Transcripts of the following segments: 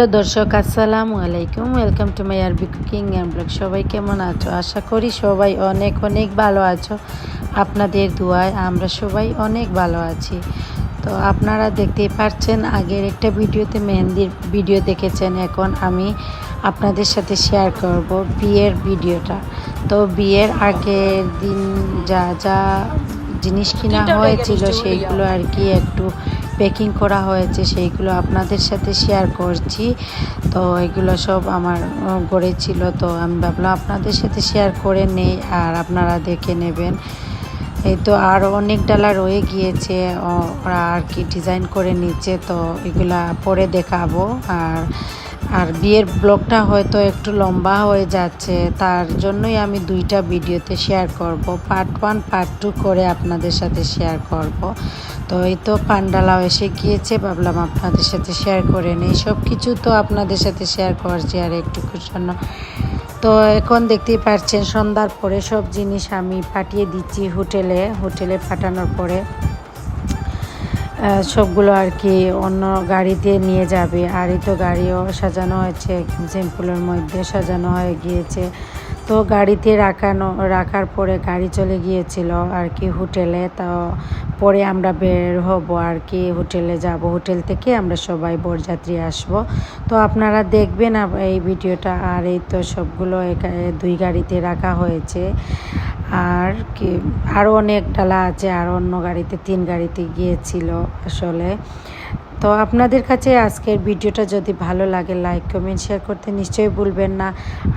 Hello দর্শক আসসালামু আলাইকুম। ওয়েলকাম টু মাই আরবি কুকিং অ্যান্ড ব্লগ সবাই কেমন আছো? আশা করি সবাই অনেক অনেক ভালো আছো। আপনাদের দুয়ায় আমরা সবাই অনেক ভালো আছি। তো আপনারা দেখতেই পাচ্ছেন আগের একটা ভিডিওতে মেহেন্দির ভিডিও দেখেছেন। এখন আমি আপনাদের সাথে শেয়ার করব বিয়ের ভিডিওটা। তো বিয়ের আগের দিন যা যা জিনিস কিনা হয়েছিল সেইগুলো আর কি একটু প্যাকিং করা হয়েছে, সেইগুলো আপনাদের সাথে শেয়ার করছি। তো এগুলো সব আমার গড়ে ছিল, তো আমি ভাবলাম আপনাদের সাথে শেয়ার করে নেই আর আপনারা দেখে নেবেন। এই তো আর অনেক ডালা রয়ে গিয়েছে ওরা আর কি ডিজাইন করে নিচ্ছে, তো এগুলা পরে দেখাবো। আর আর বিয়ের ব্লগটা হয়তো একটু লম্বা হয়ে যাচ্ছে, তার জন্যই আমি দুইটা ভিডিওতে শেয়ার করব। পার্ট ওয়ান পার্ট টু করে আপনাদের সাথে শেয়ার করব। তো এই তো পান্ডালাও এসে গিয়েছে, ভাবলাম আপনাদের সাথে শেয়ার করে নেই। সব কিছু তো আপনাদের সাথে শেয়ার করছি আর একটুকু জন্য। তো এখন দেখতেই পাচ্ছেন সন্ধ্যার পরে সব জিনিস আমি পাঠিয়ে দিচ্ছি হোটেলে। হোটেলে পাঠানোর পরে সবগুলো আর কি অন্য গাড়িতে নিয়ে যাবে। আর এই তো গাড়িও সাজানো হয়েছে সিম্পলের মধ্যে সাজানো হয়ে গিয়েছে। তো গাড়িতে রাখানো, রাখার পরে গাড়ি চলে গিয়েছিল আর কি হোটেলে। তো পরে আমরা বের হব আর কি হোটেলে যাব। হোটেল থেকে আমরা সবাই বরযাত্রী আসব। তো আপনারা দেখবেন এই ভিডিওটা আর এই তো সবগুলো দুই গাড়িতে রাখা হয়েছে। আর কি আরও অনেক ডালা আছে, আর অন্য গাড়িতে, তিন গাড়িতে গিয়েছিল আসলে। তো আপনাদের কাছে আজকের ভিডিওটা যদি ভালো লাগে লাইক কমেন্ট শেয়ার করতে নিশ্চয়ই ভুলবেন না।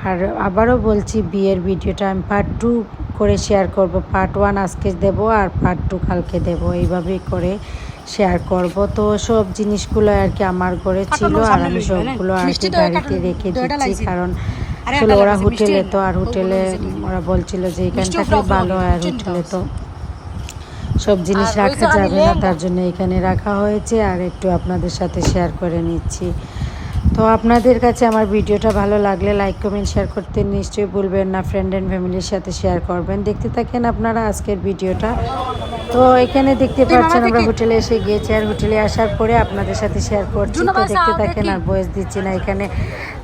আর আবারও বলছি বিয়ের ভিডিওটা আমি পার্ট টু করে শেয়ার করব। পার্ট ওয়ান আজকে দেব আর পার্ট টু কালকে দেব। এইভাবেই করে শেয়ার করব। তো সব জিনিসগুলো আর কি আমার ঘরে ছিল আর আমি সবগুলো আর কি গাড়িতে রেখে দিচ্ছি। কারণ আসলে ওরা হোটেলে তো আর হোটেলে ওরা বলছিল যে এখান থাকলে ভালো হয় আর হোটেলে তো সব জিনিস রাখা যাবে না তার জন্য এখানে রাখা হয়েছে। আর একটু আপনাদের সাথে শেয়ার করে নিচ্ছি। তো আপনাদের কাছে আমার ভিডিওটা ভালো লাগলে লাইক কমেন্ট শেয়ার করতে নিশ্চয়ই ভুলবেন না। ফ্রেন্ড অ্যান্ড ফ্যামিলির সাথে শেয়ার করবেন। দেখতে থাকেন আপনারা আজকের ভিডিওটা। তো এখানে দেখতে পাচ্ছেন আমরা হোটেলে এসে গিয়েছি। আর হোটেলে আসার পরে আপনাদের সাথে শেয়ার করছি। তো দেখতে থাকেন আর বয়স দিচ্ছি না। এখানে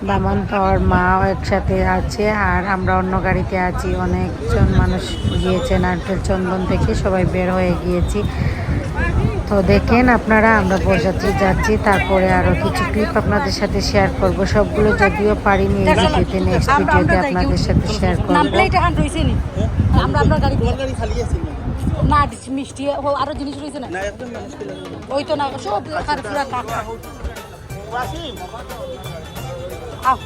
দামান পাওয়ার মাও একসাথে আছে। আর আমরা অন্য গাড়িতে আছি। অনেকজন মানুষ গিয়েছেন। আর চন্দন থেকে সবাই বের হয়ে গিয়েছি। তো দেখেন আপনারা আমরা বরযাত্রী যাচ্ছি তারপরে আরও কিছু ক্লিপ আপনাদের সাথে শেয়ার করব। সবগুলো যদিও পারিনি এই ভিডিওতে নেক্সট ভিডিওতে আপনাদের সাথে শেয়ার নাম করব। রয়েছে নি। আমরা আপনার গাড়ি তোমার গাড়ি খালি আছে না না মিষ্টি ও আরও জিনিস রয়েছে না। ওই তো না সব ওয়াসিম আও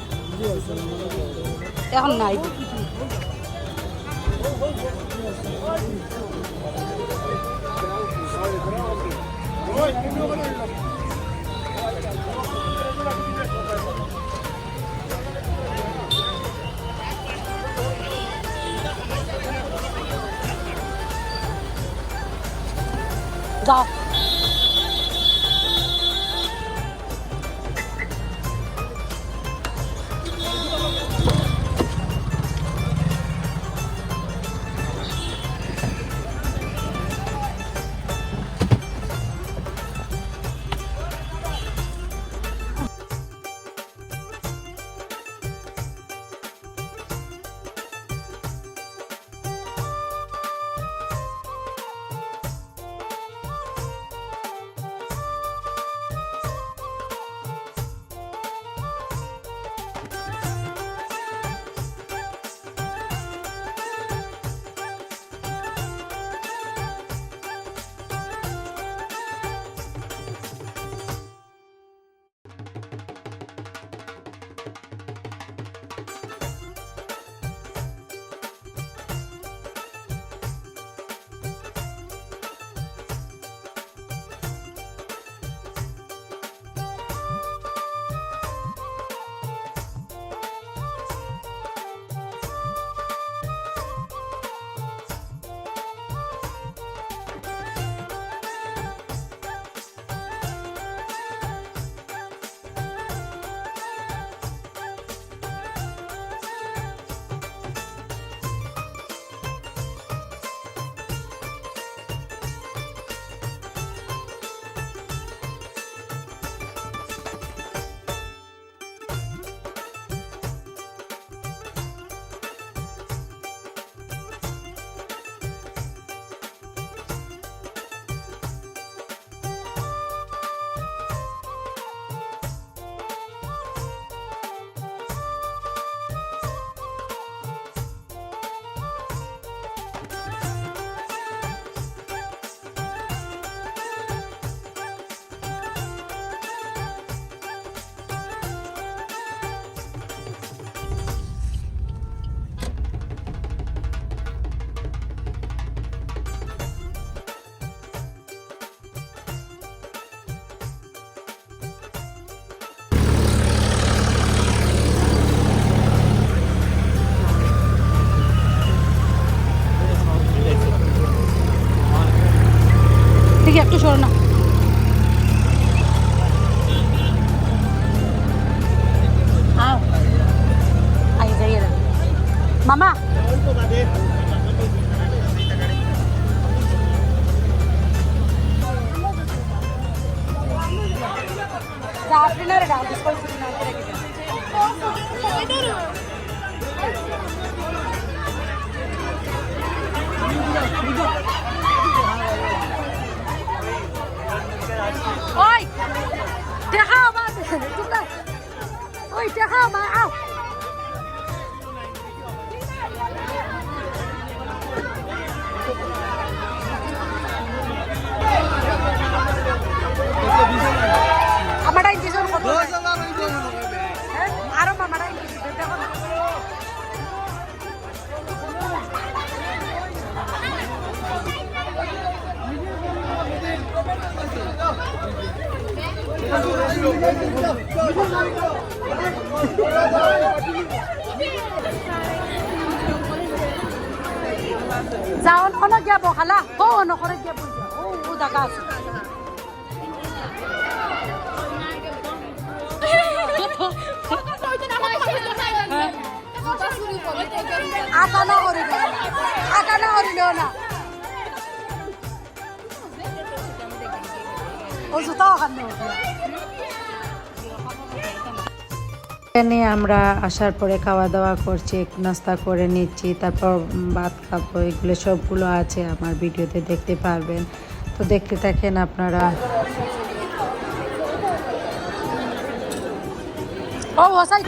এখন নাই। ওই দেখাও মা চুপ কর ওই যাও, অন গিয়া বখালা ও অন করে গিয়া বই ও ও জায়গা আছে। আটা না করিল আটা না করিল না ও জুতা ওখানে এখানে আমরা আসার পরে খাওয়া দাওয়া করছি, নাস্তা করে নিচ্ছি, তারপর ভাত খাব, এগুলো সবগুলো আছে আমার ভিডিওতে দেখতে পারবেন। তো দেখতে থাকেন আপনারা। ও ওসাই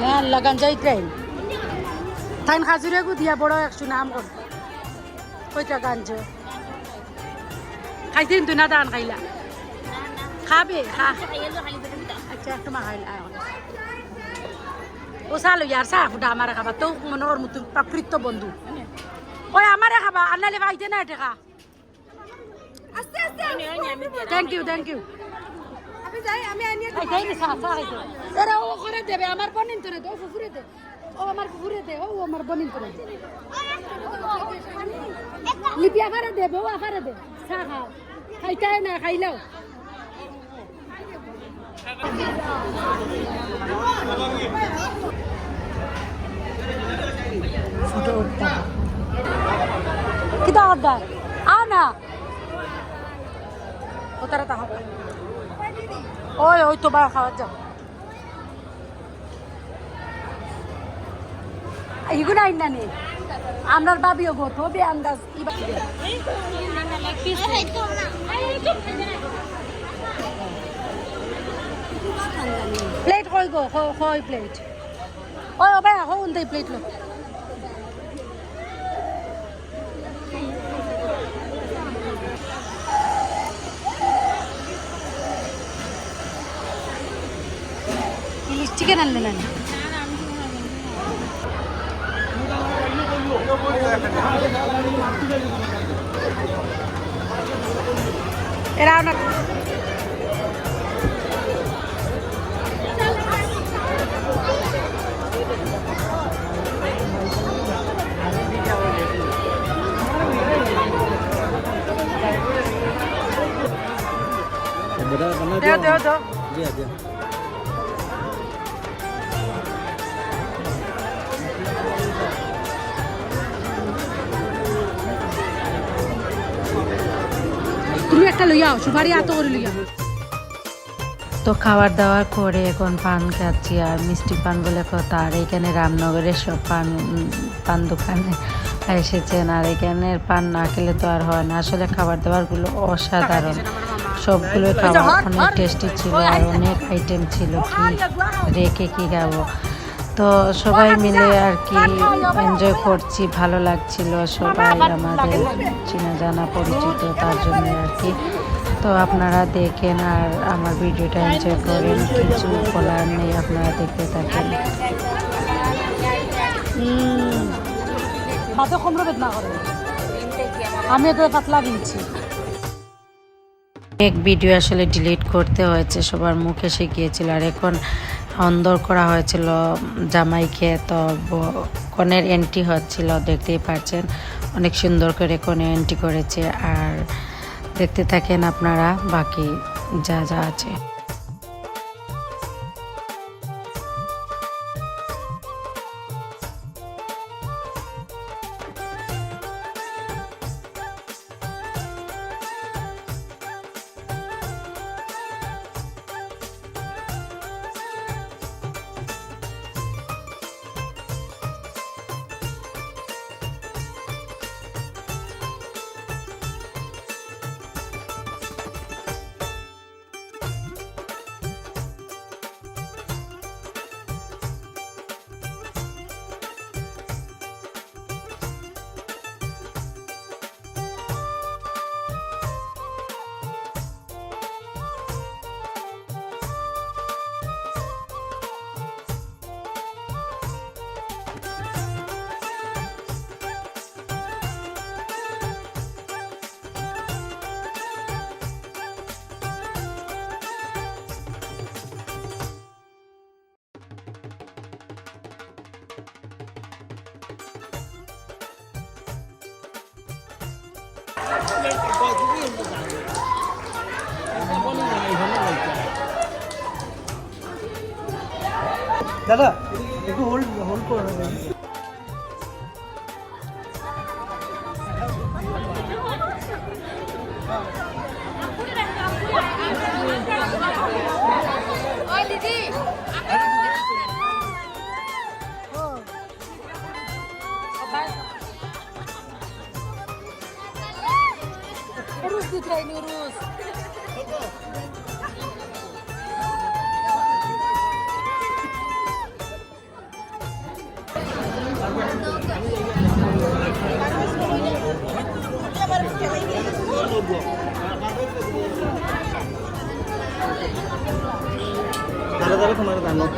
Yan, lagan jay train. Tain khazure gu dia boro একশো নাম কর কইটা গাঞ্জ খাইছিন তুই না দান খাইলা খাবে খা আচ্ছা একটু মা খাইলা ও চালো ইয়ার চাহ ফুটা আমারে খাবা তো মনোর মতো প্রকৃত বন্ধু ওই আমারে খাবা আনালে পাইতে না এটা খা থ্যাংক ইউ থ্যাংক ইউ এরা ও করে দেবে আমার বনিন তোরে দে ও ফুফুরে দে। ও আমার ফুফুরে দে ও আমার বনিন তোরে দে। লিপি দেবে ও দে। চা খাও। খাইতাই না খাইলেও। ফটো উঠতে কিতা অর্ডার আও না। ও তারা তাহা ওই ওই তো বা খাওয়া যাও। ইগুলো আইন না নে। আমরার বাবিও গো, তো বে আন্দাজ প্লেট কই গো? কই প্লেট ওই ওবে হউন দেই প্লেট লো। চিকেন আনলেন না এরা না তুমি একটা লইয়াও সুপারি করে লইয়াও। তো খাবার দাওয়ার করে এখন পান খাচ্ছি আর মিষ্টি পান বলে কথা আর এখানে রামনগরের সব পান পান দোকানে এসেছেন আর এখানের পান না খেলে তো আর হয় না। আসলে খাবার দাবারগুলো অসাধারণ। সবগুলো খাবার অনেক টেস্টি ছিল আর অনেক আইটেম ছিল কি রেখে কি খাব? তো সবাই মিলে আর কি এনজয় করছি ভালো লাগছিল সবাই আমাদের চেনা জানা পরিচিত তার জন্য আর কি। তো আপনারা দেখেন আর আমার ভিডিওটা এনজয় করেন কিছু বলার নেই আপনারা দেখতে থাকেন। আমি তো পাতলা এক ভিডিও আসলে ডিলিট করতে হয়েছে সবার মুখে এসে গিয়েছিল আর এখন অন্দর করা হয়েছিল, জামাইকে তো কনের এন্ট্রি হচ্ছিল, দেখতেই পাচ্ছেন, অনেক সুন্দর করে কনে এন্ট্রি করেছে, আর দেখতে থাকেন আপনারা বাকি যা যা আছে। দাদা একটু হোল্ড হোল্ড করে Urus kita ini urus. Taruh-taruh ke mana tanah?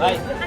ভাই ভাই